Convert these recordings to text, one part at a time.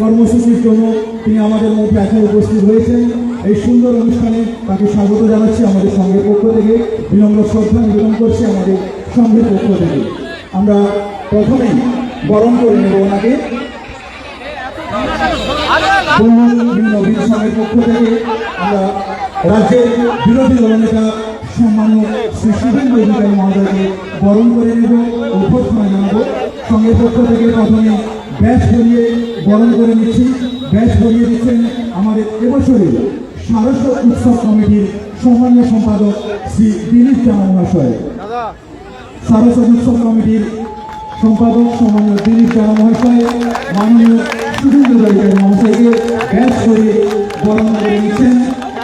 কর্মসূচির জন্য তিনি আমাদের মধ্যে এখন উপস্থিত হয়েছেন। এই সুন্দর অনুষ্ঠানে তাকে স্বাগত জানাচ্ছি আমাদের সঙ্গে পক্ষ থেকে। বিনম্র শ্রদ্ধা নিবেদন করছি আমাদের সঙ্গে পক্ষ থেকে। আমরা প্রথমেই বরণ করে নেব ওনাকে। পক্ষ থেকে আমরা রাজ্যের বিরোধী দলনেতা সম্মানীয় শ্রী শুভেন্দু অধিকারী মহোদয়কে বরণ করে নেব অভ্যর্থনা জানাব সঙ্গের পক্ষ থেকে প্রথমে ব্যাস ভরিয়ে বরণ করে নিচ্ছি। ব্যাস ভরিয়ে দিচ্ছেন আমাদের এবছরের সারস্ব উৎসব কমিটির সম্মানীয় সম্পাদক শ্রী দিলীপ জানা মহাশয়। সারস্বত উৎসব কমিটির সম্পাদক সম্মানীয় দিলীপ জানা মহাশয় মাননীয় সুরেন্দ্র দলিকারী মহাশয়কে ব্যাস করে বরণ করে নিচ্ছেন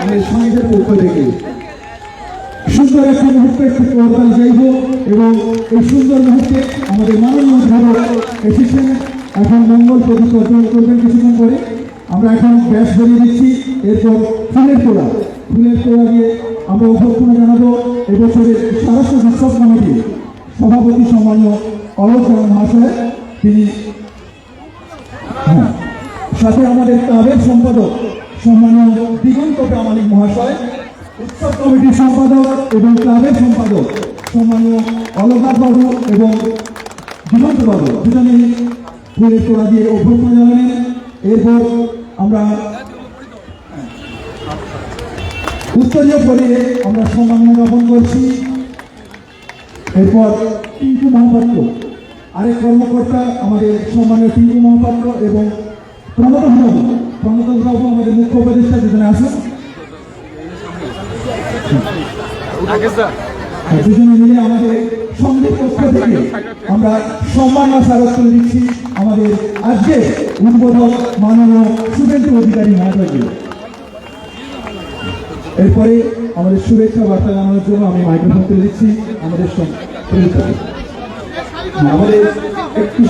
আমাদের সঙ্গীতের পক্ষ থেকে। সুন্দর একটা মুহূর্তে একটু করতাল চাইব এবং এই সুন্দর মুহূর্তে আমাদের মাননীয় ধারক এসেছেন এখন মঙ্গল প্রদীপ অর্জন করবেন কিছুক্ষণ পরে। আমরা এখন ব্যাস ধরিয়ে দিচ্ছি। এরপর ফুলের তোলা। ফুলের তোলা দিয়ে আমরা অভ্যর্থনা জানাব এবছরের সারস্ব উৎসব কমিটির সভাপতি সম্মানীয় অলোক মহাশয়। তিনি হ্যাঁ সাথে আমাদের ক্লাবের সম্পাদক সম্মানীয় দিগন্ত প্রামাণিক মহাশয়, উৎসব কমিটির সম্পাদক এবং ক্লাবের সম্পাদক সম্মানীয় অলকার বাবু এবং দিগন্ত বাবু। দুজনেই ফুলের তোলা দিয়ে অভ্যর্থনা জানালেন। এরপর আমরা উত্তরীয় পরে আমরা সম্মান জ্ঞাপন করছি। এরপর টিঙ্কু মহাপাত্র আরেক কর্মকর্তা আমাদের সম্মানীয় টিঙ্কু মহাপাত্র এবং প্রণত বাবু প্রণত বাবু আমাদের মুখ্য উপদেষ্টা দুজনে আসুন। দুজনে মিলে আমাদের সংগীত পক্ষ থেকে আমরা সম্মান স্মারক করে দিচ্ছি। আমাদের আজকে উদ্বোধক মাননীয় শুভেন্দু অধিকারী মহাশয়কে। এরপরে আমাদের শুভেচ্ছা বার্তা জানানোর জন্য আমি মাইক্রোফোন তুলে দিচ্ছি আমাদের আমাদের একটু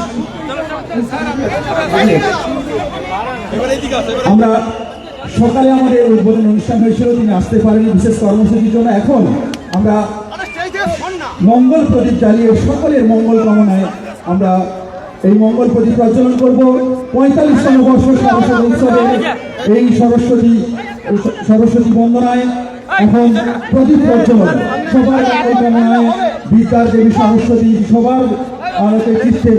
আমরা সকালে আমাদের উদ্বোধন অনুষ্ঠান হয়েছিল, তিনি আসতে পারেনি বিশেষ কর্মসূচির জন্য। এখন আমরা মঙ্গল প্রদীপ জ্বালিয়ে সকলের মঙ্গল কামনায় আমরা এই মঙ্গল প্রদীপ প্রজ্বলন করব। পঁয়তাল্লিশতম বর্ষ সরস্বতী উৎসবে। এই সরস্বতী সরস্বতী বন্দনায় এখন প্রদীপ প্রজ্বলন সবার কামনায় বিদ্যার দেবী সরস্বতী সবার আলোতে চিত্তে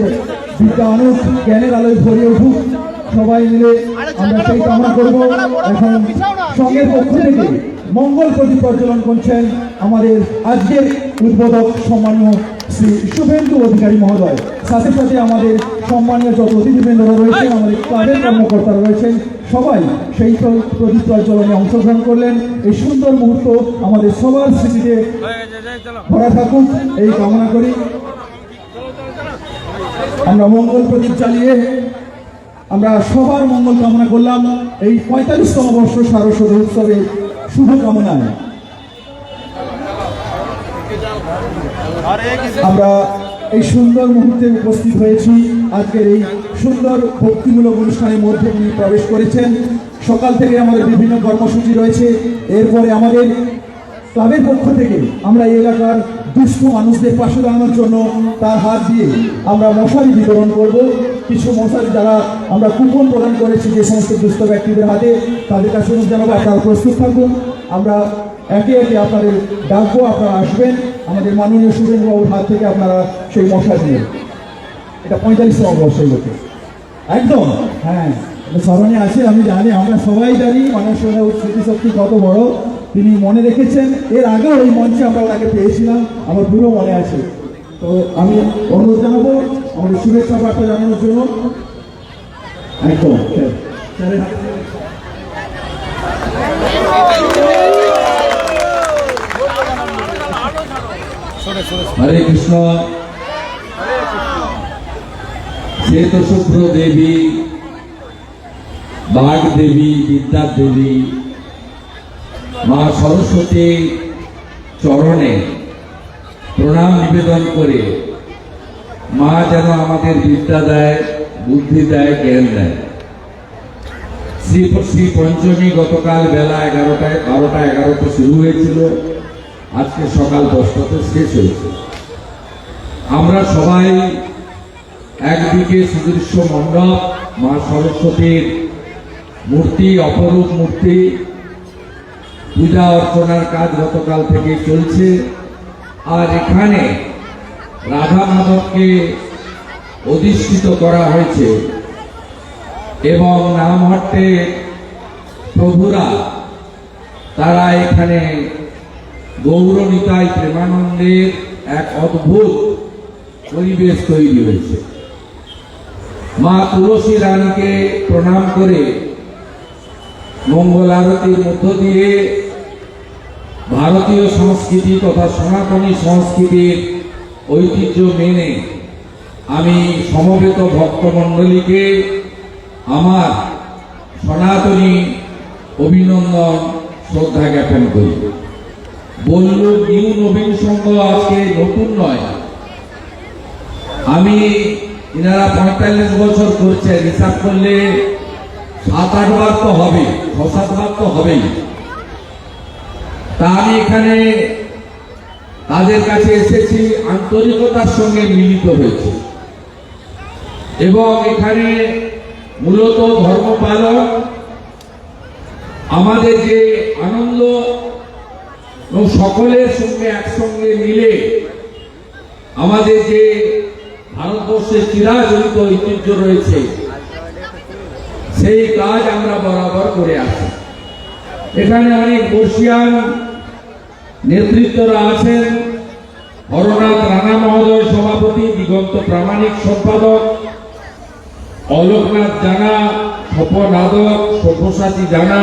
বিদ্যা অনুক জ্ঞানের আলোয় ভরিয়ে উঠুক। সবাই মিলে আমরা সেই কামনা করব। এখন সঙ্গের পক্ষ থেকে মঙ্গল প্রদীপ প্রজ্বলন করছেন আমাদের আজকের উদ্বোধক সম্মানীয় শ্রী শুভেন্দু অধিকারী মহোদয়। সাথে সাথে আমাদের সম্মানীয় যত অতিথিবৃন্দরা রয়েছেন, আমাদের ক্লাবের কর্মকর্তারা রয়েছেন, সবাই সেই প্র- প্রদীপ প্রজ্বলনে অংশগ্রহণ করলেন। এই সুন্দর মুহূর্ত আমাদের সবার স্মৃতিতে ভরা থাকুক, এই কামনা করি। আমরা মঙ্গল প্রদীপ চালিয়ে আমরা সবার মঙ্গল কামনা করলাম। এই পঁয়তাল্লিশতম বর্ষ সারস্বত উৎসবে শুভ কামনায় আমরা এই সুন্দর মুহূর্তে উপস্থিত হয়েছি। আজকের এই সুন্দর ভক্তিমূলক অনুষ্ঠানের মধ্যে উনি প্রবেশ করেছেন। সকাল থেকে আমাদের বিভিন্ন কর্মসূচি রয়েছে। এরপরে আমাদের ক্লাবের পক্ষ থেকে আমরা এই এলাকার দুস্থ মানুষদের পাশে দাঁড়ানোর জন্য তার হাত দিয়ে আমরা মশারি বিতরণ করব। কিছু মশারি যারা আমরা কুপন প্রদান করেছি যে সমস্ত দুস্থ ব্যক্তিদের হাতে, তাদের কাছে জানাব, আপনারা প্রস্তুত থাকুন। আমরা একে একে আপনাদের ডাকবো, আপনারা আসবেন। আমাদের মাননীয় সুরেন্দ্রবাবুর হাত থেকে আপনারা সেই মশারি নিয়ে এটা পঁয়তাল্লিশতম অবশ্যই লোকে একদম? হ্যাঁ স্মরণে আছে, আমি জানি, আমরা সবাই জানি মানুষের স্মৃতিশক্তি কত বড়। তিনি মনে রেখেছেন, এর আগেও এই মঞ্চে আমরা ওনাকে পেয়েছিলাম, আমার পুরো মনে আছে। তো আমি অনুরোধ জানাব, আমাদের শুভেচ্ছা বার্তা জানানোর জন্য। একদম হরে কৃষ্ণ। শ্বেত শুভ্র দেবী বাঘ দেবী বিদ্যা দেবী মা সরস্বতী চরণে প্রণাম নিবেদন করে মা যেন আমাদের বিদ্যা দেয়, বুদ্ধি দেয়, জ্ঞান দেয়। শ্রী শ্রী পঞ্চমী গতকাল বেলা এগারোটায়, বারোটা এগারোটা শুরু হয়েছিল। আজকে সকাল দশটাতে শেষ হয়েছে। আমরা সবাই একদিকে সুদৃশ্য মণ্ডপ, মা সরস্বতীর মূর্তি, অপরূপ মূর্তি পূজা অর্চনার কাজ গতকাল থেকে চলছে। আর এখানে রাধা মাধবকে অধিষ্ঠিত করা হয়েছে এবং নামহট্টে প্রভুরা। তারা এখানে গৌরনিতাই প্রেমানন্দের এক অদ্ভুত পরিবেশ তৈরি হয়েছে। মা তুলসী রানীকে প্রণাম করে মঙ্গল আরতির মধ্য দিয়ে ভারতীয় সংস্কৃতি তথা সনাতনী সংস্কৃতির ঐতিহ্য মেনে আমি সমবেত ভক্তমণ্ডলীকে আমার সনাতনী অভিনন্দন, শ্রদ্ধা জ্ঞাপন করি। বলল, নিউ নবীন সংঘ আজকে নতুন নয়। আমি, এনারা পঁয়তাল্লিশ বছর করছে হিসাব করলে সাত আট বার তো হবে ছ সাতবার তো হবেই। তা আমি এখানে তাদের কাছে এসেছি, আন্তরিকতার সঙ্গে মিলিত হয়েছি। এবং এখানে মূলত ধর্ম পালন, আমাদের যে আনন্দ সকলের সঙ্গে একসঙ্গে মিলে আমাদের যে ভারতবর্ষের চিরাচরিত ঐতিহ্য রয়েছে সেই কাজ আমরা বরাবর করে আসি। এখানে অনেক বর্ষিয়ান নেতৃত্বরা আছেন। হরনাথ রানা মহোদয় সভাপতি, দিগন্ত প্রামাণিক সম্পাদক, অলোকনাথ জানা, স্বপন আদক, সব্যসাচী জানা,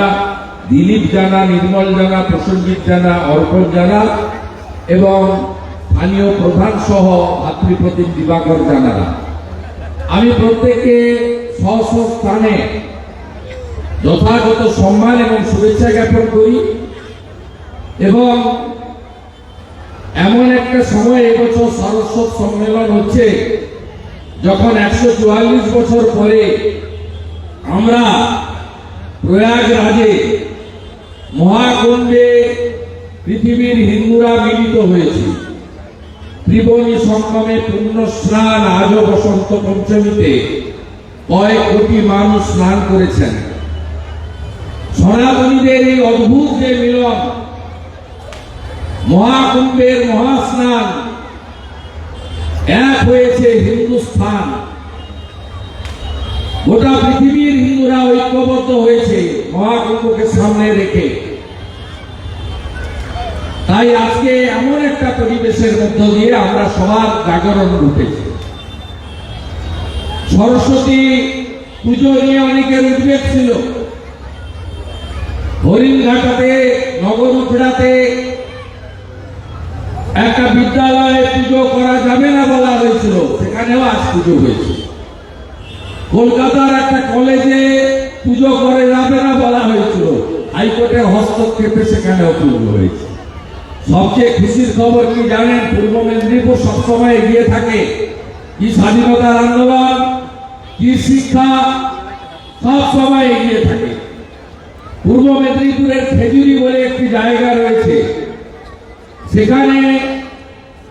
দিলীপ জানা, নির্মল জানা প্রসঞ্জিৎ জানা, অর্পণ জানা এবং স্থানীয় প্রধান সহ ভাতৃপ্রতিম দিবাকর জানারা। আমি স্ব স্থানে যথাযথ সম্মান এবং শুভেচ্ছা জ্ঞাপন করি এবং এমন একটা সময় এবছর সারস্বত সম্মেলন হচ্ছে, যখন একশো চুয়াল্লিশ বছর পরে আমরা প্রয়াগরাজে মহাকুণ্ডে পৃথিবীর হিন্দুরা মিলিত হয়েছে। ত্রিবণী সঙ্গমে পুণ্য স্নান আজও বসন্ত পঞ্চমীতে। কয়েক কোটি মানুষ স্নান করেছেন। সনাতনীদের এই অদ্ভুত যে মিলন, মহাকুম্ভের মহাস্নান, এক হয়েছে হিন্দুস্থান। গোটা পৃথিবীর হিন্দুরা ঐক্যবদ্ধ হয়েছে মহাকুম্ভকে সামনে রেখে। তাই আজকে এমন একটা পরিবেশের মধ্য দিয়ে আমরা সবার জাগরণ ঘটেছি। সরস্বতী পুজো নিয়ে অনেকের উদ্বেগ ছিল। হরিণঘাটাতে নগর উখড়াতে একটা বিদ্যালয়ে পুজো করা যাবে না বলা হয়েছিল। সেখানেও আজ পুজো হয়েছে। কলকাতার একটা কলেজে পুজো করে যাবে না বলা হয়েছিল। হাইকোর্টের হস্তক্ষেপে সেখানেও পুজো হয়েছে। সবচেয়ে খুশির খবর কি জানেন? পূর্ব মেদিনীপুর সবসময় এগিয়ে থাকে। কি স্বাধীনতার আন্দোলন? কি শিক্ষা সব সময় এগিয়ে থাকে। পূর্ব মেদিনীপুরের খেজুরি বলে একটি জায়গা রয়েছে। সেখানে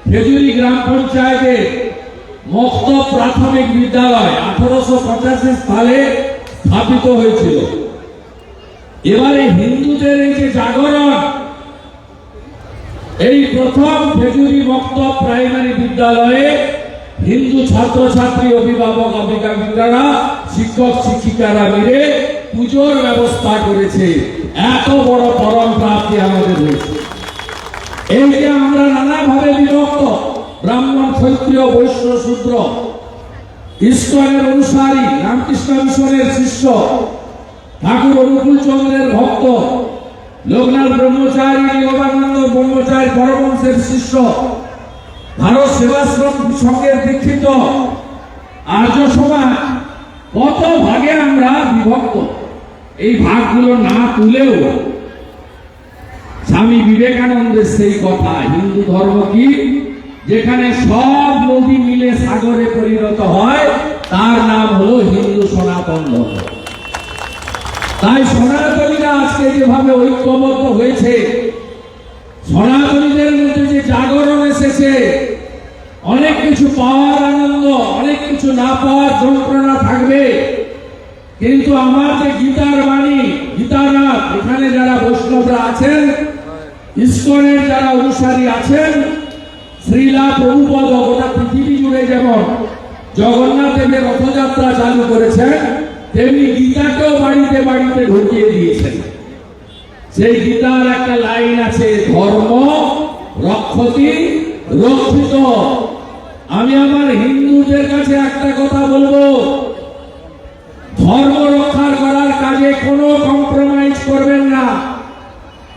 খেজুরি গ্রাম পঞ্চায়েতের মক্ত প্রাথমিক বিদ্যালয় আঠারোশো পঁচাশি সালে স্থাপিত হয়েছিল। এবারে হিন্দুদের এই যে জাগরণ, এই প্রথম খেজুরি মক্ত প্রাইমারি বিদ্যালয়ে হিন্দু ছাত্রছাত্রী অভিভাবক অভিভাবিকারা শিক্ষক শিক্ষিকারা মিলে পুজোর ব্যবস্থা করেছে। এত বড় পরম প্রাপ্তি আমাদের হয়েছে এই যে আমরা নানাভাবে বিভক্ত। ব্রাহ্মণ, ক্ষত্রিয় বৈশ্য শূদ্র। ইস্কনের অনুসারী, রামকৃষ্ণ মিশনের শিষ্য। ঠাকুর অনুকূল চন্দ্রের ভক্ত। লোকনাথ ব্রহ্মচারী নিগমানন্দ ব্রহ্মচারী পরমংসের শিষ্য। ভারত সেবাশ্রম সংঘের দীক্ষিত আর্য সমাজ, কত ভাগে আমরা বিভক্ত? এই ভাগগুলো না তুলেও স্বামী বিবেকানন্দের সেই কথা, হিন্দু ধর্ম কি? যেখানে সব নদী মিলে সাগরে পরিণত হয়, তার নাম হলো হিন্দু সনাতন ধর্ম। তাই সনাতনীরা আজকে যেভাবে ঐক্যবদ্ধ হয়েছে, সনাতনীদের মধ্যে যে জাগরণ এসেছে অনেক কিছু পাওয়ার আনন্দ, অনেক কিছু না পাওয়ার যন্ত্রণা থাকবে। কিন্তু আমার যে গীতার বাণী, গীতানাথ, এখানে যারা বৈষ্ণবরা আছেন ইস্কনের যারা অনুসারী আছেন, শ্রীলা প্রভুপদ গোটা পৃথিবী জুড়ে যেমন জগন্নাথ দেবের রথযাত্রা চালু করেছেন, তেমনি গীতাকেও বাড়িতে বাড়িতে ঢুকিয়ে দিয়েছেন। সেই গীতার একটা লাইন আছে, ধর্ম রক্ষতি রক্ষিত। আমি আমার হিন্দুদের কাছে একটা কথা বলব। ধর্ম রক্ষার করার কাজে কোনো কম্প্রোমাইজ করবেন না।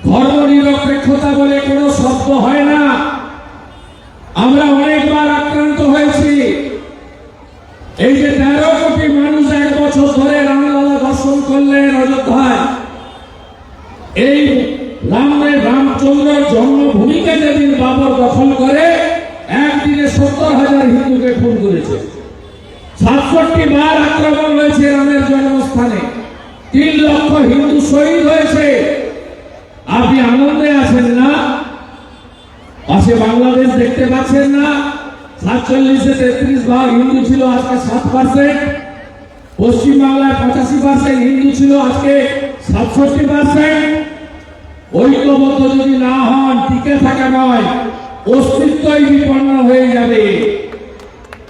ধর্ম নিরপেক্ষতা বলে কোনো শব্দ হয় না। আমরা অনেকবার আক্রান্ত হয়েছি। এই যে তেরো কোটি মানুষ এক বছর ধরে রামলালা দর্শন করলেন অযোধ্যায়। এই রামের রামচন্দ্রের জন্মভূমিকে যেদিন বাবর দখল করে সত্তর হাজার হিন্দুকে খুন করেছে। সাতষট্টি বার আক্রমণ হয়েছে রামের জন্মস্থানে। তিন লক্ষ হিন্দু শহীদ হয়েছে। আপনি আনন্দে আছেন না? পাশে বাংলাদেশ দেখতে পাচ্ছেন না? সাতচল্লিশে তেত্রিশ ভাগ হিন্দু ছিল আজকে সাত পার্সেন্ট। পশ্চিম বাংলায় পঁচাশি পার্সেন্ট হিন্দু ছিল আজকে সাতষট্টি পার্সেন্ট। ঐক্যবদ্ধ যদি না হন, টিকে থাকা নয়। অস্তিত্বই বিপন্ন হয়ে যাবে।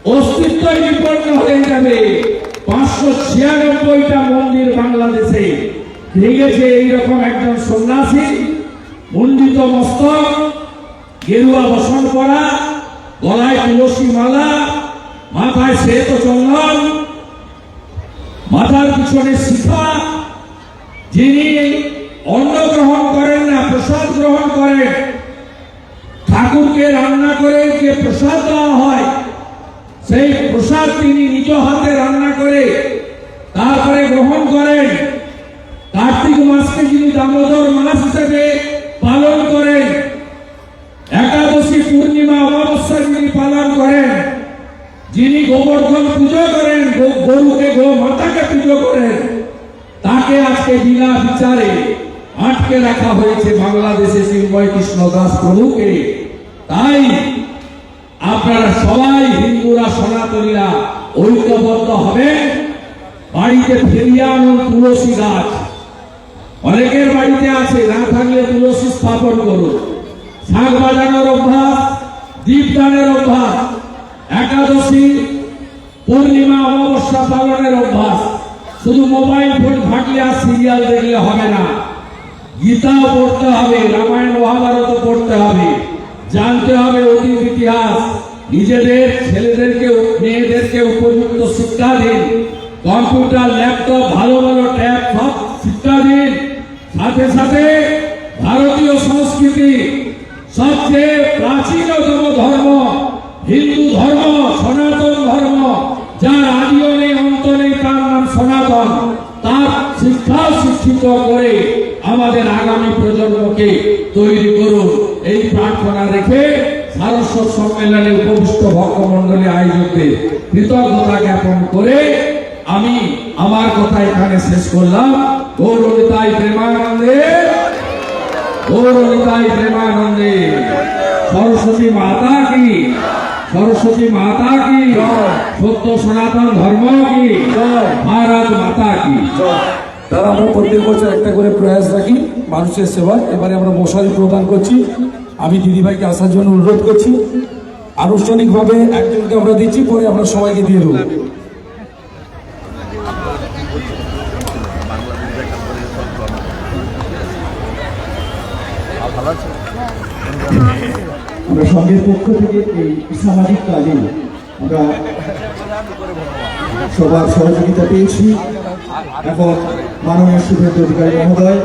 অস্তিত্বই বিপন্ন হয়ে যাবে। পাঁচশো ছিয়ানব্বইটা মন্দির বাংলাদেশে ভেঙেছে এইরকম একজন সন্ন্যাসী মন্ডিত মস্তক, গেরুয়া বসন পরা, গলায় তুলসী মালা, মাথায় শ্বেত চন্দন, মাথার পিছনে শিখা। যিনি অন্ন গ্রহণ করেন না, প্রসাদ গ্রহণ করেন ঠাকুরকে রান্না করে যে প্রসাদ দেওয়া হয়, সেই প্রসাদ তিনি নিজ হাতে রান্না করে তারপরে গ্রহণ করেন। কার্তিক মাসকে যিনি দামোদর মাস হিসেবে পালন করেন, একাদশী পূর্ণিমা অমাবস্যা যিনি পালন করেন, যিনি গোবর্ধন পুজো করেন গরুকে গো মাতাকে পুজো করেন, তাকে আজকে বিনা বিচারে আটকে রাখা হয়েছে বাংলাদেশে চিন্ময় কৃষ্ণ দাস প্রভুকে। তাই আপনারা সবাই হিন্দুরা, সনাতনীরা ঐক্যবদ্ধ হবেন বাড়িতে ফিরিয়ে আনুন তুলসী গাছ। অনেকের বাড়িতে আছে, না থাকলে তুলসী স্থাপন করুন। শাক বাজানোর অভ্যাস দীপদানের অভ্যাস, একাদশী, পূর্ণিমা, অমাবস্যা পালনের অভ্যাস। শুধু মোবাইল ফোন ঘাটলে আর সিরিয়াল দেখলে হবে না। গীতাও পড়তে হবে, রামায়ণ মহাভারত পড়তে হবে। জানতে হবে অতীত ইতিহাস। নিজেদের, ছেলেদেরকে, মেয়েদেরকে উপযুক্ত শিক্ষা দিন। কম্পিউটার, ল্যাপটপ, ভালো ভালো ট্যাব, সব শিক্ষা দিন। সাথে সাথে ভারতীয় সংস্কৃতি, সবচেয়ে প্রাচীনতম ধর্ম হিন্দু ধর্ম, সনাতন ধর্ম, যার আদিও নেই, অন্ত নেই, তার নাম সনাতন। তার শিক্ষা শিক্ষিত করে আমাদের আগামী প্রজন্মকে তৈরি করুন। এই প্রার্থনা রেখে সারস্বত সম্মেলনে উপবিষ্ট ভক্তমন্ডলী আয়োজকদের কৃতজ্ঞতা জ্ঞাপন করে আমি আমার কথা এখানে শেষ করলাম। গৌরবিতাই প্রেমানন্দে গৌরবিতাই প্রেমানন্দে। সরস্বতী মাতা কি? সরস্বতী মাতা কি? সত্য সনাতন ধর্ম কি? ভারত মাতা কি? তারা আমরা প্রত্যেক বছর একটা করে প্রয়াস রাখি মানুষের সেবায়। এবারে আমরা মশারি প্রদান করছি। আমি দিদিভাইকে আসার জন্য অনুরোধ করছি। আনুষ্ঠানিকভাবে একজনকে আমরা দিচ্ছি, পরে আমরা সবাইকে দিয়ে দেবো। আমরা সঙ্গের পক্ষ থেকে এই সামাজিক কাজে আমরা সবার সহযোগিতা পেয়েছি এখন মাননীয় শুভেন্দু অধিকারী মহোদয়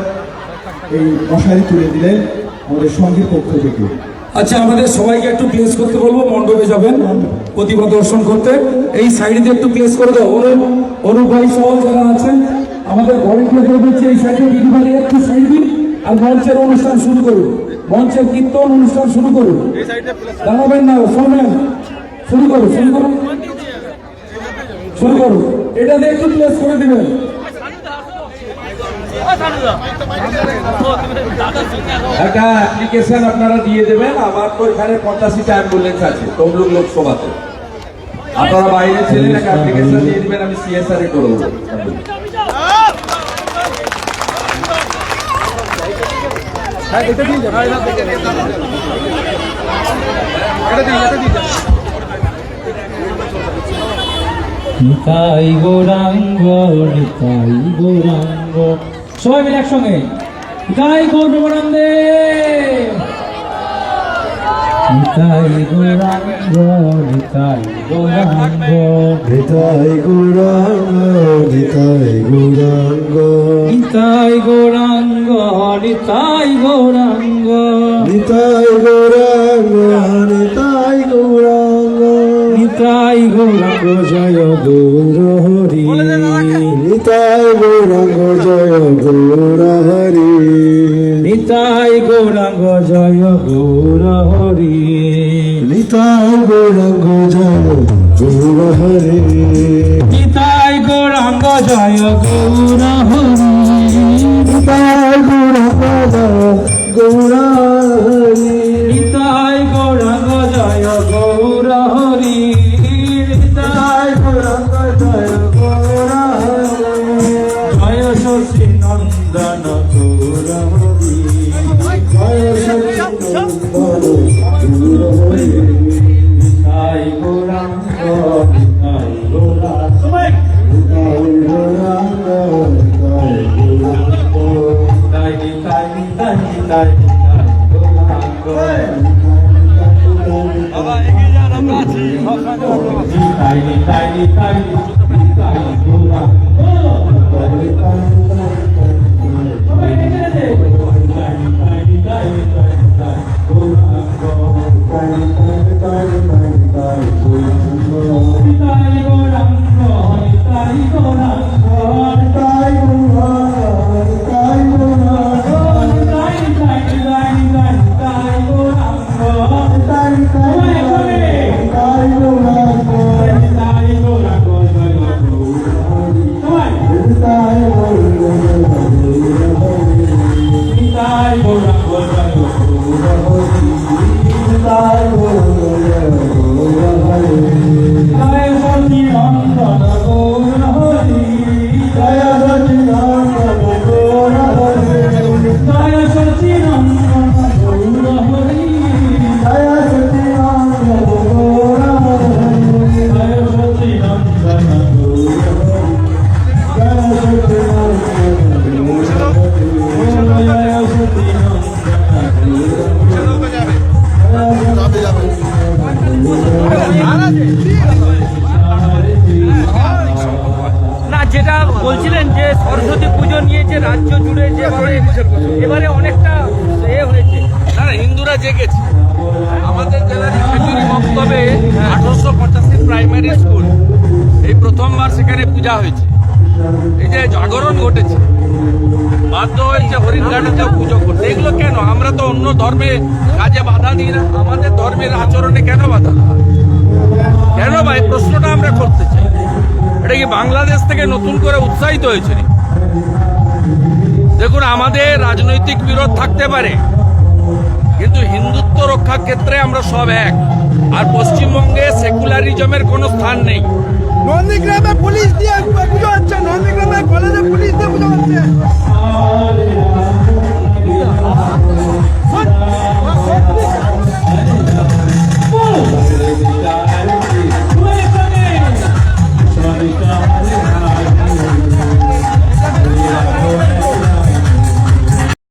এই মশারি তুলে দিলেন আমাদের সঙ্গের পক্ষ থেকে। আচ্ছা আমাদের সবাইকে একটু প্লেস করতে বলব, মণ্ডপে যাবেন প্রতিভা দর্শন করতে। এই সাইডে দিয়ে একটু প্লেস করে দাও। অরূপ অনুপ ভাই সহ যারা আছেন, আমাদের ভলেন্টিয়ার করে দিচ্ছে এই সাইডে ভাই একটু সাইড দিন আর মঞ্চের অনুষ্ঠান শুরু করুন। মঞ্চের কীর্তন অনুষ্ঠান শুরু করুন। দাঁড়াবেন না, শুনবেন। শুরু করুন শুরু করুন শুরু করুন। এটা দিয়ে একটু প্লেস করে দিবেন। একটা অ্যাপ্লিকেশন আপনারা দিয়ে দেবেন। আমার তো এখানে পঞ্চাশিটা অ্যাম্বুলেন্স আছে, তমলুক লোকসভাতে। আপনারা বাইরে ছিলেন, একটা অ্যাপ্লিকেশন দিয়ে দিবেন, আমি সিএসআর এ করে দেবো নিতাই গৌরাঙ্গ নিতাই গৌরাঙ্গ সবাই মিলে একসঙ্গে নিতাই গৌর প্রমানন্দে নিতাই গৌরাঙ্গ নিতাই গৌরাঙ্গ নিতাই গৌরাঙ্গ নিতাই গৌরাঙ্গ নিতাই গৌরাঙ্গ নিতাই গৌরাঙ্গ নিতাই গৌরাঙ্গ নিতাই নিতাই গৌরাঙ্গ জয় গৌর হরি। নিতাই গৌরাঙ্গ জয় গৌর হরি। নিতাই গৌরাঙ্গ জয় গৌর হরি। নিতাই গৌরাঙ্গ জয় গৌর হরি। নিতাই গৌরাঙ্গ জয় গৌর হরি। নিতাই গৌরাঙ্গ জয় গৌর time না, যেটা বলছিলেন যে সরস্বতী পুজো নিয়ে রাজ্য জুড়ে যে এবারে অনেকটা এ হয়েছে। না হিন্দুরা জেগেছে। আমাদের জেলার খেজুরি মক্তবে আঠারোশো পঁচাশি প্রাইমারি স্কুল এই প্রথমবার সেখানে পূজা হয়েছে। এই যে জাগরণ ঘটেছে। বাধ্য হয়েছে হরিণঘাটে পুজো করতে। এগুলো কেন? আমরা তো অন্য ধর্মে কাজে বাধা দিই না। আমাদের ধর্মের আচরণে কেন বাধা? কেন ভাই প্রশ্নটা আমরা করতে চাই। এটা কি বাংলাদেশ থেকে নতুন করে উৎসাহিত হয়েছে দেখুন, আমাদের রাজনৈতিক বিরোধ থাকতে পারে, কিন্তু হিন্দুত্ব রক্ষার ক্ষেত্রে আমরা সব এক। আর পশ্চিমবঙ্গে সেকুলারিজমের কোনো স্থান নেই। নন্দীগ্রামে পুলিশ দিয়ে পুজো হচ্ছে নন্দীগ্রামে কলেজে পুলিশ দিয়ে পুজো হচ্ছে Oh!